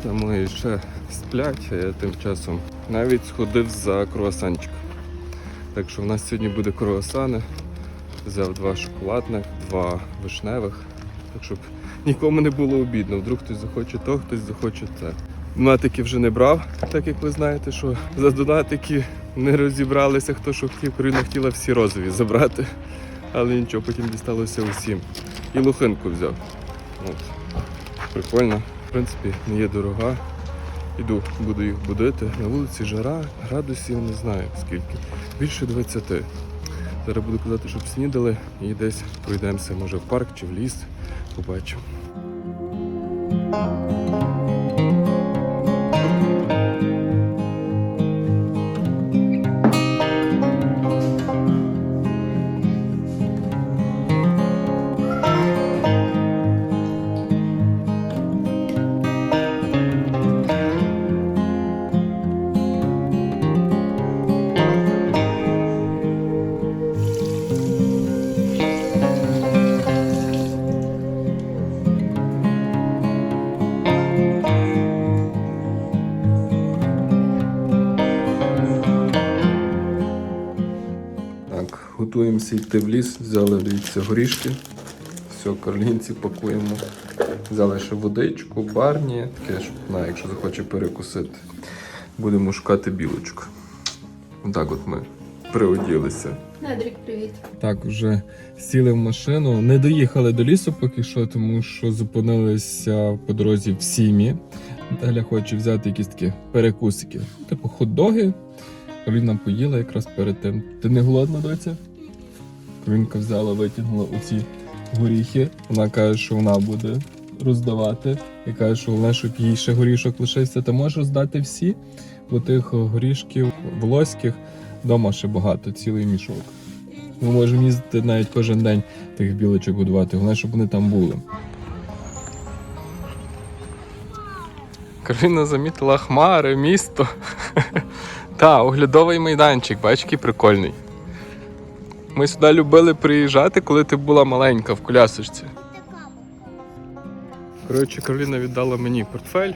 друзі ще сплять, а я тим часом навіть сходив за круасанчик. Так що в нас сьогодні буде круасани. Взяв два шоколадних, два вишневих. Так щоб нікому не було обідно. Вдруг хтось захоче то, хтось захоче це. Донатики вже не брав, так як ви знаєте, що за донатики не розібралися, хто що хотів. Карина хотіла всі розові забрати. Але нічого, потім дісталося усім. І лохинку взяв. От. Прикольно. В принципі, не є дорога. Іду, буду їх будити. На вулиці жара, градусів не знаю скільки. Більше 20. Зараз буду казати, щоб снідали і десь пройдемося, може в парк чи в ліс. Побачимо. Готуємося йти в ліс, взяли дивіться горішки. Все, карлінці пакуємо. Взяли ще водичку, барні, таке, щоб на, якщо захоче перекусити. Будемо шукати білочку. Отак от ми приоділися. Недрік, привіт. Так, вже сіли в машину. Не доїхали до лісу поки що, тому що зупинилися по дорозі в сім'ї. Наталя хоче взяти якісь такі перекусики, типу хот-доги. Кароліна поїла якраз перед тим. Ти не голодна, доця? Каролінка взяла, витягнула оці горіхи. Вона каже, що вона буде роздавати. І каже, що головне, щоб їй ще горішок лишився. Ти можеш роздати всі, бо тих горішків волоських вдома ще багато, цілий мішок. Ми можемо їздити навіть кожен день тих білочок годувати. Головне, щоб вони там були. Кароліна замітила хмари, місто. Та, оглядовий майданчик, бач, прикольний. Ми сюди любили приїжджати, коли ти була маленька в колясочці. Коротше, Кароліна віддала мені портфель.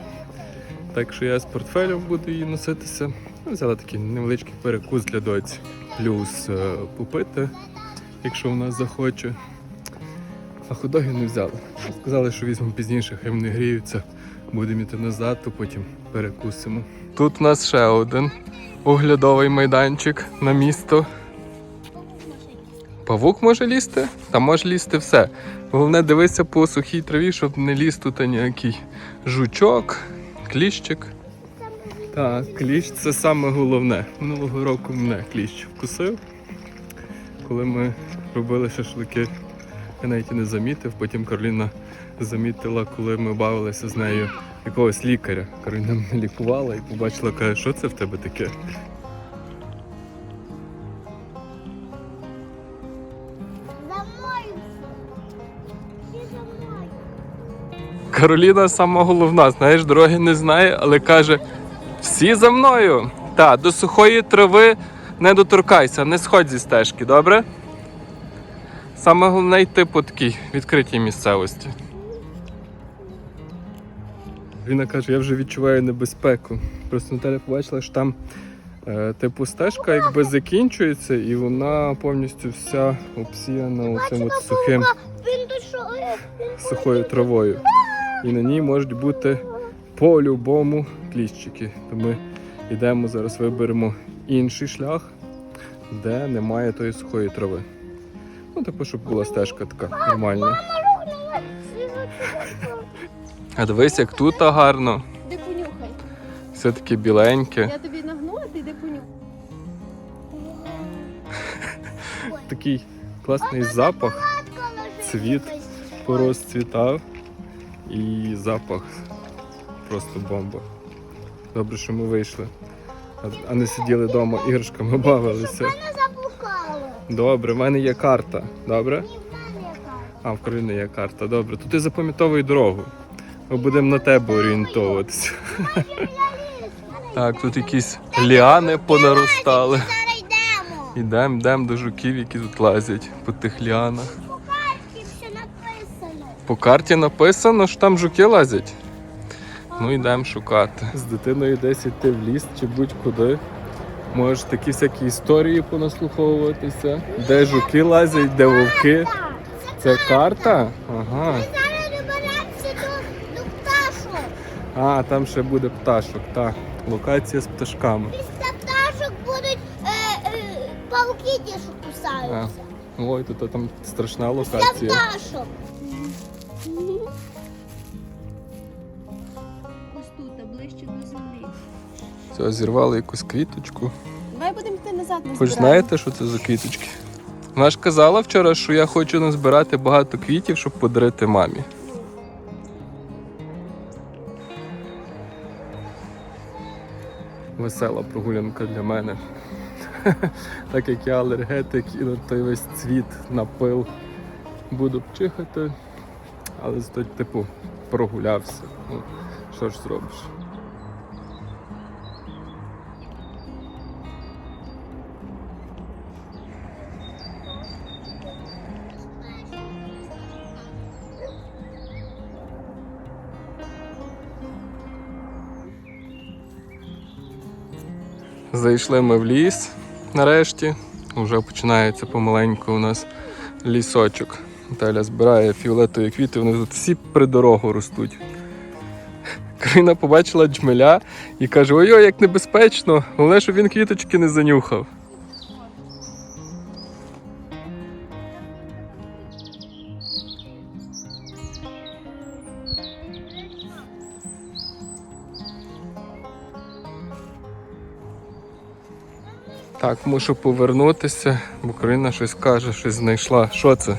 Так що я з портфелем буду її носитися. Ну, Взяла такий невеличкий перекус для доці. Плюс е, попити, якщо вона захоче. А ходоги не взяли. Сказали, що візьмемо пізніше, хай вони гріються. Будемо йти назад, то потім перекусимо. Тут у нас ще один оглядовий майданчик на місто. Павук може лізти? Та може лізти все. Головне дивися по сухій траві, щоб не ліз тут ніякий жучок, кліщик. Так, кліщ це саме головне. Минулого року мене кліщ вкусив. Коли ми робили шашлики, я навіть не замітив. Потім Кароліна замітила, коли ми бавилися з нею якогось лікаря. Кароліна мене лікувала і побачила, каже, що це в тебе таке? Кароліна сама головна, знаєш, дороги не знає, але каже: всі за мною. Та, до сухої трави не доторкайся, не сходь зі стежки, добре? Саме головне йти по такій відкритій місцевості. Він каже, я вже відчуваю небезпеку. Просто Наталя побачила, що там е, типу стежка якби закінчується, і вона повністю вся обсіяна оцим от сухим е, сухою травою. І на ній можуть бути по-любому кліщики. То ми йдемо зараз, виберемо інший шлях, де немає тої сухої трави. Ну, типу, щоб була стежка така нормальна. А дивись, як тут гарно. Іди понюхай. Все таке біленьке. Я тобі нагнула, ти йди понюхай. Такий класний запах, цвіт порозцвітав і запах просто бомба. Добре, що ми вийшли, а- не сиділи вдома іграшками бавилися. Добре, в мене є карта. Добре? А, в Кароліни є карта. Добре. То ти запам'ятовуй дорогу. Ми будемо на тебе орієнтовуватися. Так, тут якісь ліани понаростали. Йдемо. Ідемо, йдемо до жуків, які тут лазять по тих ліанах. По карті написано. Що там жуки лазять. Ну йдемо шукати. З дитиною десь йти в ліс чи будь-куди. Можеш такі всякі історії понаслуховуватися, де жуки лазять, де вовки. Це карта? Ага. А, там ще буде пташок, так. Локація з пташками. Після пташок будуть е, е, пауки ті, що А. кусаються. Ой, тут там страшна Після локація. пташок. Ось тут, ближче до землі. Все, зірвали якусь квіточку. Давай будемо йти назад на Ви ж знаєте, що це за квіточки? Вона ж казала вчора, що я хочу назбирати багато квітів, щоб подарити мамі. Весела прогулянка для мене. Так як я алергетик і на той весь цвіт напил. Буду чихати, але зато, типу, прогулявся. Ну, що ж зробиш? Зайшли ми в ліс нарешті. Уже починається помаленьку у нас лісочок. Наталя збирає фіолетові квіти, вони тут всі при дорогу ростуть. Карина побачила джмеля і каже: ой-ой, як небезпечно, головне, щоб він квіточки не занюхав. Так, мушу повернутися, бо Карина щось каже, щось знайшла. Що це?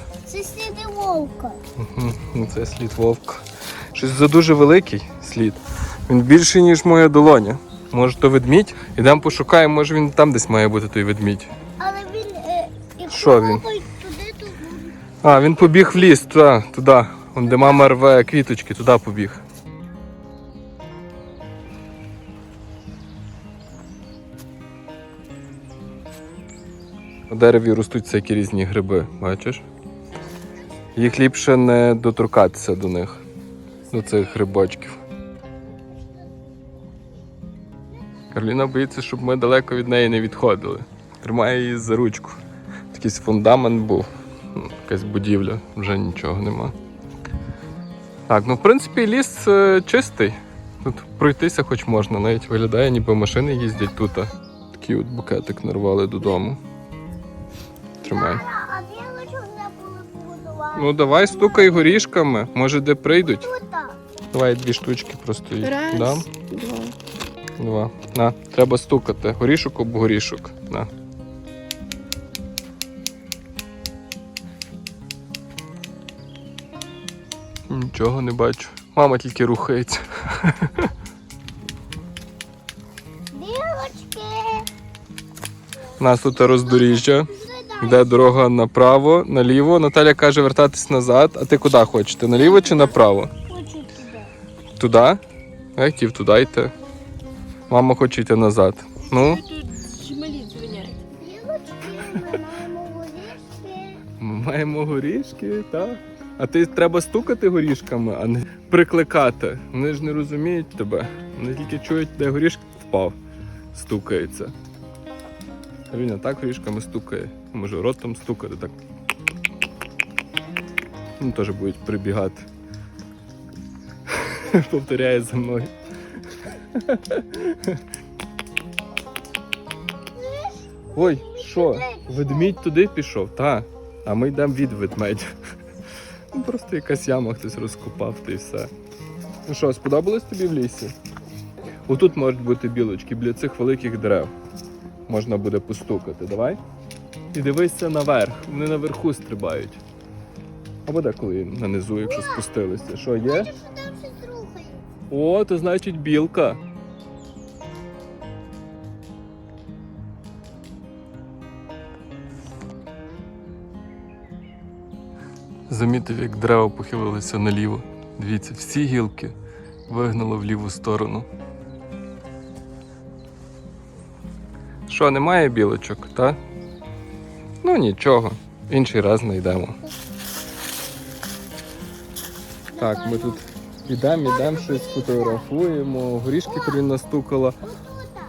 Вовка. Це слід вовка. Щось за дуже великий слід. Він більший, ніж моя долоня. Може, то ведмідь? Ідемо пошукаємо, може він там десь має бути той ведмідь. Але він, е, Що він? туди, то буде. А, він побіг в ліс, туди, туди. Вон, де мама рве квіточки, туди побіг. На дереві ростуть всякі різні гриби, бачиш? Їх ліпше не доторкатися до них, до цих грибочків. Карліна боїться, щоб ми далеко від неї не відходили. Тримає її за ручку. Такийсь фундамент був. Ну, Якась будівля, вже нічого нема. Так, ну в принципі ліс е, чистий. Тут пройтися хоч можна, навіть виглядає, ніби машини їздять тут. Такий от букетик нарвали додому. Тримай. Ну давай стукай горішками, може де прийдуть. Давай дві штучки просто їй Раз, дам. два. Два. На, треба стукати. Горішок об горішок. На. Нічого не бачу. Мама тільки рухається. Білочки. У нас тут роздоріжжя. Йде дорога направо, наліво. Наталя каже вертатись назад. А ти куди хочете? Наліво чи направо? Хочу туди. Туди? А хотів туди йти. Мама хоче йти назад. Ну, ми маємо горішки. Горішки, так. А ти треба стукати горішками, а не прикликати. Вони ж не розуміють тебе. Вони тільки чують, де горішок впав, стукаються. Каріна так горішками стукає. Може ротом стукати так. Ну, теж будуть прибігати. Повторяє за мною. Ой, що? Ведмідь туди пішов? Та. А ми йдемо від ведмедя. Ну, Просто якась яма хтось розкопав та й все. Ну що, сподобалось тобі в лісі? Отут можуть бути білочки, біля цих великих дерев. Можна буде постукати, давай. І дивися наверх, вони наверху стрибають. Або деколи нанизу, якщо спустилися. Що є? Бачиш, що там щось рухає. О, то значить білка. Замітив, як дерева похилилися наліво. Дивіться, всі гілки вигнало в ліву сторону. Що, немає білочок, та? Ну нічого, інший раз знайдемо. Так, ми тут Ідемо, ідемо, щось фотографуємо. Горішки Кароліна стукала.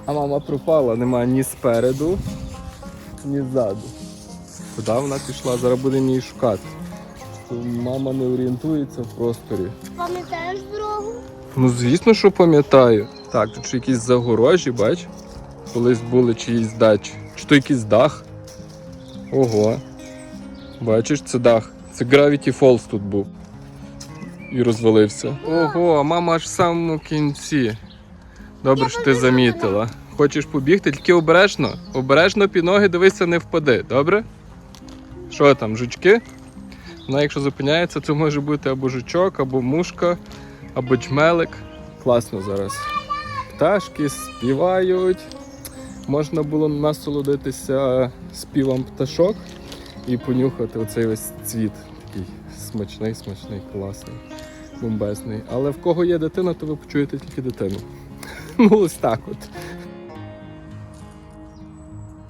А мама пропала, немає ні спереду, ні ззаду. Куди вона пішла? Зараз будемо її шукати. Мама не орієнтується в просторі. Пам'ятаєш дорогу? Ну, звісно, що пам'ятаю. Так, тут ще якісь загорожі, бач? Колись були чиїсь дачі. Чи то якийсь дах. Ого. Бачиш, це дах. Це Gravity Falls тут був. І розвалився. Ого, мама аж в самому кінці. Добре, що ти замітила. Хочеш побігти, тільки обережно. Обережно під ноги дивися, не впади, добре? Що там, жучки? Вона, якщо зупиняється, це може бути або жучок, або мушка, або джмелик. Класно зараз. Пташки співають. Можна було насолодитися співом пташок і понюхати оцей весь цвіт. Такий смачний, смачний, класний, бомбезний. Але в кого є дитина, то ви почуєте тільки дитину. Ну, ось так от.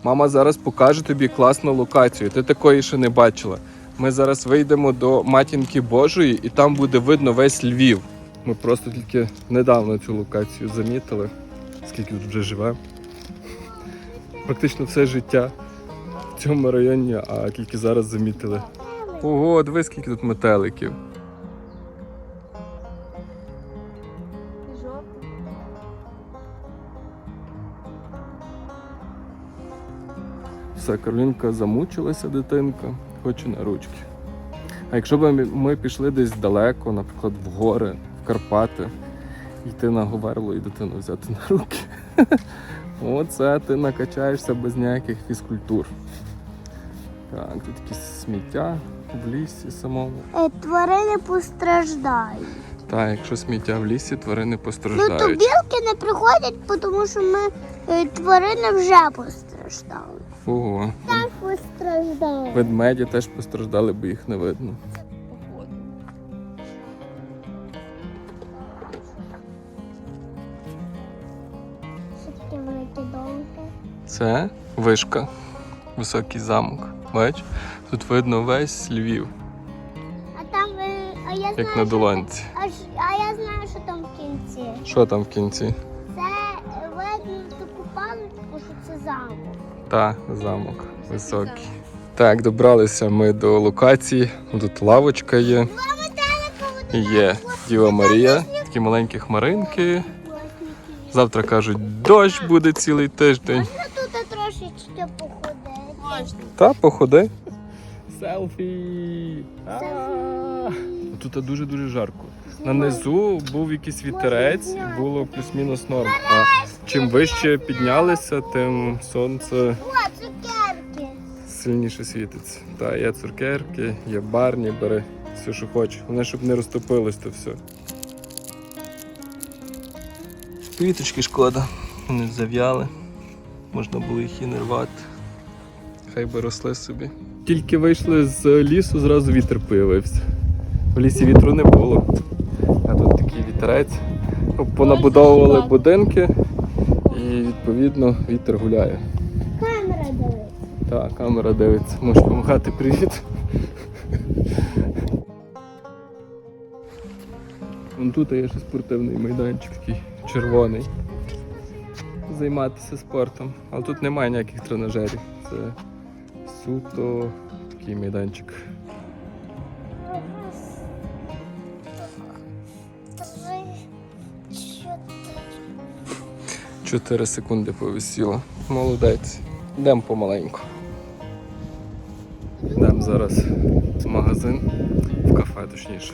Мама зараз покаже тобі класну локацію. Ти такої ще не бачила. Ми зараз вийдемо до матінки Божої, і там буде видно весь Львів. Ми просто тільки недавно цю локацію замітили, скільки тут вже живе. Практично все життя в цьому районі, а тільки зараз замітили. Ого, дивись, скільки тут метеликів. Все, Каролінка замучилася дитинка, хоче на ручки. А якщо б ми пішли десь далеко, наприклад, в гори, в Карпати, йти на Говерло і дитину взяти на руки. Оце ти накачаєшся без ніяких фізкультур. Так, тут якісь сміття в лісі самому. Е, Тварини постраждають. Так, якщо сміття в лісі, тварини постраждають. Ну то білки не приходять, тому що ми е, тварини вже постраждали. Ого. Так постраждали. Ведмеді теж постраждали, бо їх не видно. Це вишка, високий замок. Бач? Тут видно весь Львів, А там, е, а я знаю, як на долонці. а, а я знаю, що там в кінці. Що там в кінці? Це е, видно таку паличку, що це замок. Та, замок високий. Так, добралися ми до локації. Тут лавочка є. Є Діва Марія, такі маленькі хмаринки. Завтра кажуть, дощ буде цілий тиждень. Трошечки походити? Можна. Та походи. Селфі! Селфі. Тут дуже-дуже жарко. На низу був якийсь вітерець, було плюс-мінус норм. А чим вище піднялися, тим сонце О, цукерки. сильніше світиться. Та є цукерки, є барні, бери все, що хочеш. Головне, щоб не розтопилось то все. Квіточки шкода, вони зав'яли. Можна було їх і не рвати. Хай би росли собі. Тільки вийшли з лісу, зразу вітер появився. В лісі вітру не було. А тут такий вітерець. Ну, Понабудовували будинки і відповідно вітер гуляє. Камера дивиться. Так, камера дивиться. Можеш допомагати, привіт. Вон тут є ще спортивний майданчик такий червоний. Займатися спортом. Але тут немає ніяких тренажерів. Це суто такий майданчик. Чотири. секунди повисіло. Молодець. Йдемо помаленьку. Йдемо зараз в магазин, в кафе точніше.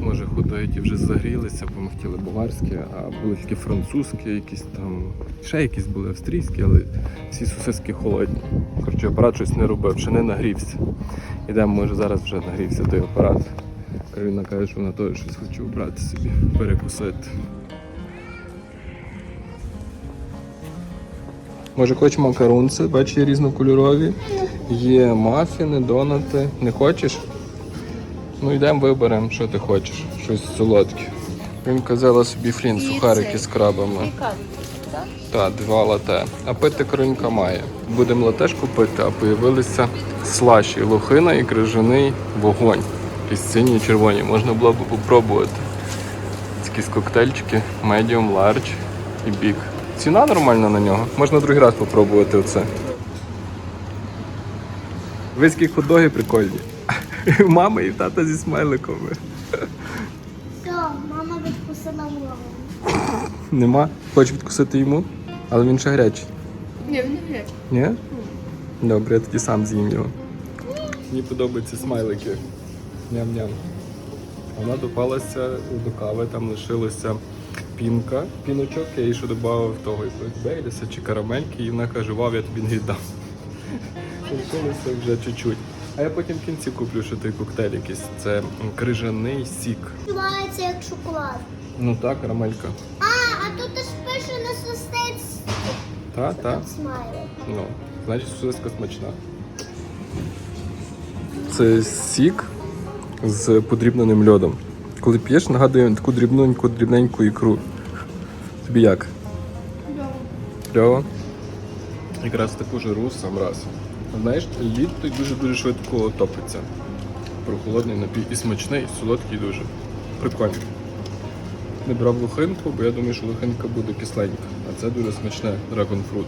Може ходить і вже загрілися, бо ми хотіли баварські, а були тільки французькі, якісь там, ще якісь були австрійські, але всі сосиски холодні. Коротше, апарат щось не робив, ще не нагрівся. Йдемо, може зараз вже нагрівся той апарат. Кароліна каже, що вона теж щось хоче обрати собі, перекусити. Може хочеш макарунці, бачиш, різнокольорові. Є мафіни, донати. Не хочеш? Ну йдемо виберемо, що ти хочеш. Щось солодке. Він казала собі флін, сухарики з крабами. Так? Два лате. А пити кринька має. Будемо латешку пити, а появилися слаші, лохина і крижаний вогонь. Якісь сині і червоні. Можна було б попробувати. якісь коктейльчики, medium, large і big. Ціна нормальна на нього. Можна другий раз попробувати оце. Виські хот-доги прикольні. Мама і тата зі смайликами. Все, мама відкусила голову. Нема. Хочеш відкусити йому? Але він ще гарячий. Ні, він не гречий. Ні? Добре, я тоді сам з'їм його. Мені подобаються смайлики. Ням-ням. Вона допалася до кави, там лишилася пінка, піночок, я їй ще додав того бейліса чи карамельки, і вона каже, вау, я тобі не віддам. Лишилося вже чуть-чуть. А я потім в кінці куплю ще той коктейль якийсь. Це крижаний сік. Відчувається як шоколад. Ну так, карамелька. А, а тут ж пише на сустець Та, та. смайлик. Ну, значить, сосиска смачна. Це сік з подрібненим льодом. Коли п'єш, нагадує таку дрібненьку, дрібненьку ікру. Тобі як? Кльово. Якраз таку жару сам раз. Знаєш, лід так дуже-дуже швидко топиться. Прохолодний напій і смачний, і солодкий дуже. Прикольно. Не брав лохинку, бо я думаю, що лохинка буде кисленька. А це дуже смачне драгонфрут.